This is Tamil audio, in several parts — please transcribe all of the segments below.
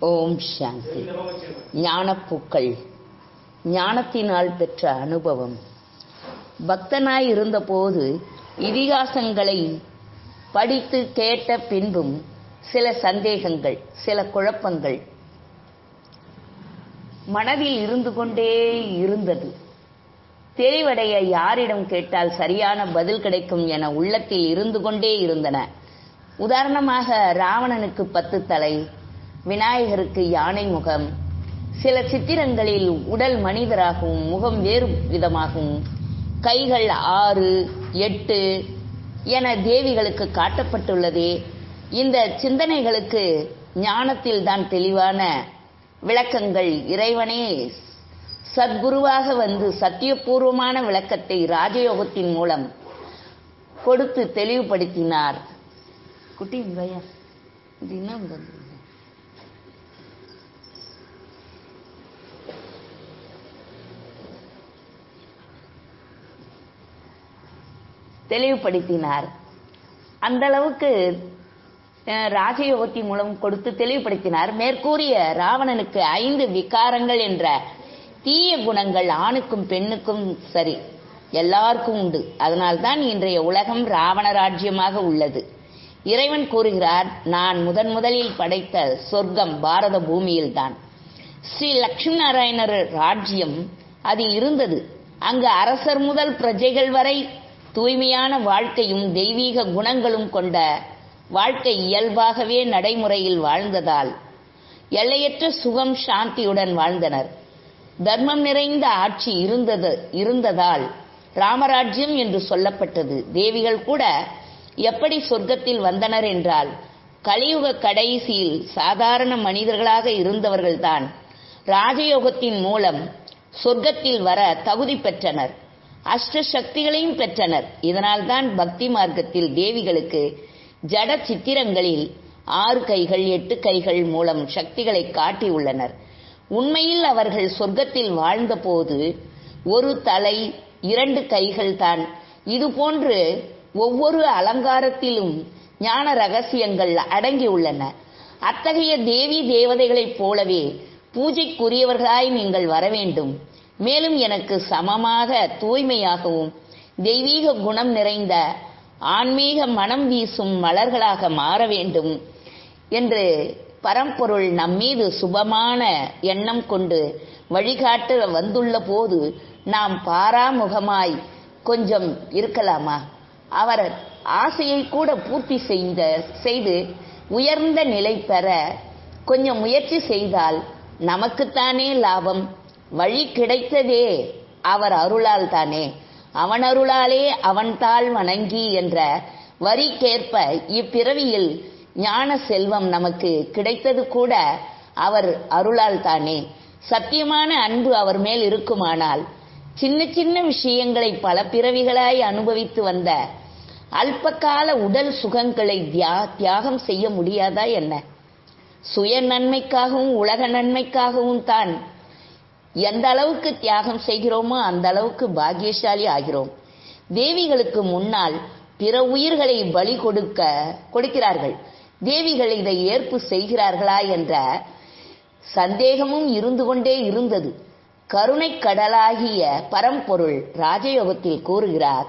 ஓம் சாந்தி. ஞானப்பூக்கள். ஞானத்தினால் பெற்ற அனுபவம். பக்தனாய் இருந்தபோது இதிகாசங்களை படித்து கேட்ட பின்பும் சில சந்தேகங்கள் சில குழப்பங்கள் மனதில் இருந்து கொண்டே இருந்தது. தெளிவடைய யாரிடம் கேட்டால் சரியான பதில் கிடைக்கும் என உள்ளத்தில் இருந்து கொண்டே இருந்தன. உதாரணமாக ராவணனுக்கு பத்து தலை விநாயகருக்கு யானை முகம். சில சித்திரங்களில் உடல் மனிதராகவும் முகம் வேறு விதமாகவும். கைகள் ஆறு எட்டு என தேவிகளுக்கு காட்டப்பட்டுள்ளதே. இந்த சிந்தனைகளுக்கு ஞானத்தில் தான் தெளிவான விளக்கங்கள் இறைவனே. சத்குருவாக வந்து சத்தியபூர்வமான விளக்கத்தை ராஜயோகத்தின் மூலம் கொடுத்து தெளிவுபடுத்தினார். குட்டி பையா இது என்ன தெளிவுபடுத்தினார். அந்த அளவுக்கு ராஜயோகத்தின் மூலம் கொடுத்து தெளிவுபடுத்தினார். மேற்கூறிய ராவணனுக்கு ஐந்து விகாரங்கள் என்ற தீய குணங்கள் ஆணுக்கும் பெண்ணுக்கும் சரி எல்லாருக்கும் உண்டு. அதனால்தான் இன்றைய உலகம் ராவண ராஜ்யமாக உள்ளது. இறைவன் கூறுகிறார் நான் முதன் முதலில் படைத்த சொர்க்கம் பாரத பூமியில்தான். ஸ்ரீ லட்சுமி நாராயணர் ராஜ்யம் அது இருந்தது. அங்கு அரசர் முதல் பிரஜைகள் வரை தூய்மையான வாழ்க்கையும் தெய்வீக குணங்களும் கொண்ட வாழ்க்கை இயல்பாகவே நடைமுறையில் வாழ்ந்ததால் எல்லையற்ற சுகம் சாந்தியுடன் வாழ்ந்தனர். தர்மம் நிறைந்த ஆட்சி இருந்தது இருந்ததால் ராமராஜ்யம் என்று சொல்லப்பட்டது. தேவிகள் கூட எப்படி சொர்க்கத்தில் வந்தனர் என்றால் கலியுக கடைசியில் சாதாரண மனிதர்களாக இருந்தவர்கள்தான் ராஜயோகத்தின் மூலம் சொர்க்கத்தில் வர தகுதி பெற்றனர். அஷ்ட சக்திகளையும் பெற்றனர். இதனால்தான் பக்தி மார்க்கத்தில் தேவிகளுக்கு ஜட சித்திரங்களில் ஆறு கைகள் எட்டு கைகள் மூலம் சக்திகளை காட்டியுள்ளனர் உண்மையில் அவர்கள் சொர்க்கத்தில் வாழ்ந்தபோது ஒரு தலை இரண்டு கைகள் தான். இதுபோன்று ஒவ்வொரு அலங்காரத்திலும் ஞான ரகசியங்கள் அடங்கியுள்ளன அத்தகைய தேவி தேவதைகளைப் போலவே பூஜைக்குரியவர்களாய் நீங்கள் வர வேண்டும். மேலும் எனக்கு சமமாக தூய்மையாகவும் தெய்வீக குணம் நிறைந்த ஆன்மீக மனம் வீசும் மலர்களாக மாற வேண்டும் என்று பரம்பொருள் நம்மீது சுபமான எண்ணம் கொண்டு வழிகாட்ட வந்துள்ள போது நாம் பாராமுகமாய் கொஞ்சம் இருக்கலாமா? அவர் ஆசையை கூட பூர்த்தி செய்த செய்து உயர்ந்த நிலை பெற கொஞ்சம் முயற்சி செய்தால் நமக்குத்தானே லாபம். வழி கிடைத்ததே அவர் அருளால் தானே. அவன் அருளாலே அவன் வணங்கி என்ற வரிக்கேற்ப இப்பிறவியில் ஞான செல்வம் நமக்கு கிடைத்தது கூட அவர் அருளால் தானே. சத்தியமான அன்பு அவர் மேல் இருக்குமானால் சின்ன சின்ன விஷயங்களை பல பிறவிகளாய் அனுபவித்து வந்த அல்பகால உடல் சுகங்களை தியா தியாகம் செய்ய முடியாதா என்ன? சுய நன்மைக்காகவும் உலக நன்மைக்காகவும் தான் எந்த அளவுக்கு தியாகம் செய்கிறோமோ அந்த அளவுக்கு பாக்கியசாலி ஆகிறோம். தேவிகளுக்கு முன்னால் பிற உயிர்களை பலி கொடுக்க கொடுக்கிறார்கள். தேவிகள் இதை ஏற்பு செய்கிறார்களா என்ற சந்தேகமும் இருந்து கொண்டே இருந்தது. கருணை கடலாகிய பரம்பொருள் ராஜயோகத்தில் கூறுகிறார்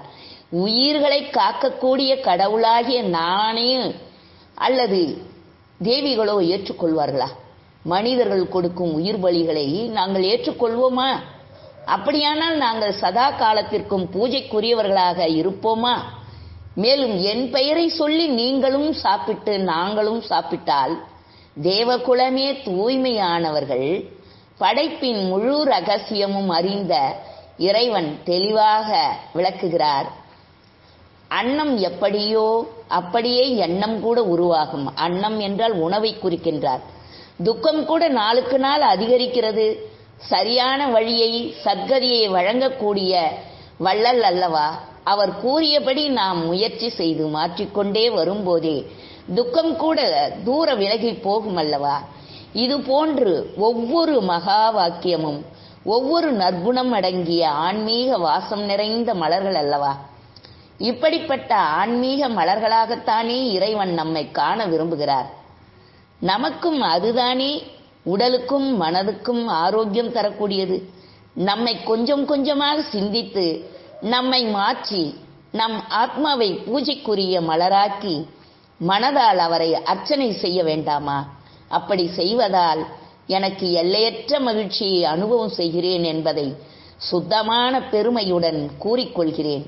உயிர்களை காக்கக்கூடிய கடவுளாகிய நானே அல்லது தேவிகளோ ஏற்றுக்கொள்வார்களா? மனிதர்கள் கொடுக்கும் உயிர் பலிகளை நாங்கள் ஏற்றுக்கொள்வோமா? அப்படியானால் நாங்கள் சதா காலத்திற்கும் பூஜைக்குரியவர்களாக இருப்போமா? மேலும் என் பெயரை சொல்லி நீங்களும் சாப்பிட்டு நாங்களும் சாப்பிட்டால் தேவகுலமே தூய்மையானவர்கள். படைப்பின் முழு ரகசியமும் அறிந்த இறைவன் தெளிவாக விளக்குகிறார். அன்னம் எப்படியோ அப்படியே எண்ணம் கூட உருவாகும். அன்னம் என்றால் உணவை குறிக்கின்றார். துக்கம் கூட நாளுக்கு நாள் அதிகரிக்கிறது. சரியான வழியை சத்கதியை வழங்கக்கூடிய வள்ளல் அல்லவா? அவர் கூறியபடி நாம் முயற்சி செய்து மாற்றிக்கொண்டே வரும்போதே துக்கம் கூட தூர விலகி போகும் அல்லவா? இது போன்று ஒவ்வொரு மகா வாக்கியமும் ஒவ்வொரு நற்குணம் அடங்கிய ஆன்மீக வாசம் நிறைந்த மலர்கள் அல்லவா? இப்படிப்பட்ட ஆன்மீக மலர்களாகத்தானே இறைவன் நம்மை காண விரும்புகிறார். நமக்கும் அதுதானே உடலுக்கும் மனதுக்கும் ஆரோக்கியம் தரக்கூடியது. நம்மை கொஞ்சம் கொஞ்சமாக சிந்தித்து நம்மை மாற்றி நம் ஆத்மாவை பூஜைக்குரிய மலராக்கி மனதால் அவரை அர்ச்சனை செய்ய வேண்டாமா? அப்படி செய்வதால் எனக்கு எல்லையற்ற மகிழ்ச்சியை அனுபவம் செய்கிறேன் என்பதை சுத்தமான பெருமையுடன் கூறிக்கொள்கிறேன்.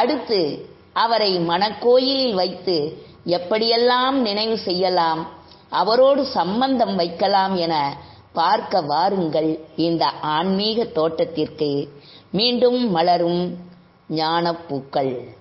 அடுத்து அவரை மனக்கோயிலில் வைத்து எப்படியெல்லாம் நினைவு செய்யலாம்? அவரோடு சம்பந்தம் வைக்கலாம் என பார்க்க வாருங்கள் இந்த ஆன்மீக தோட்டத்திற்கு. மீண்டும் மலரும் ஞானப்பூக்கள்.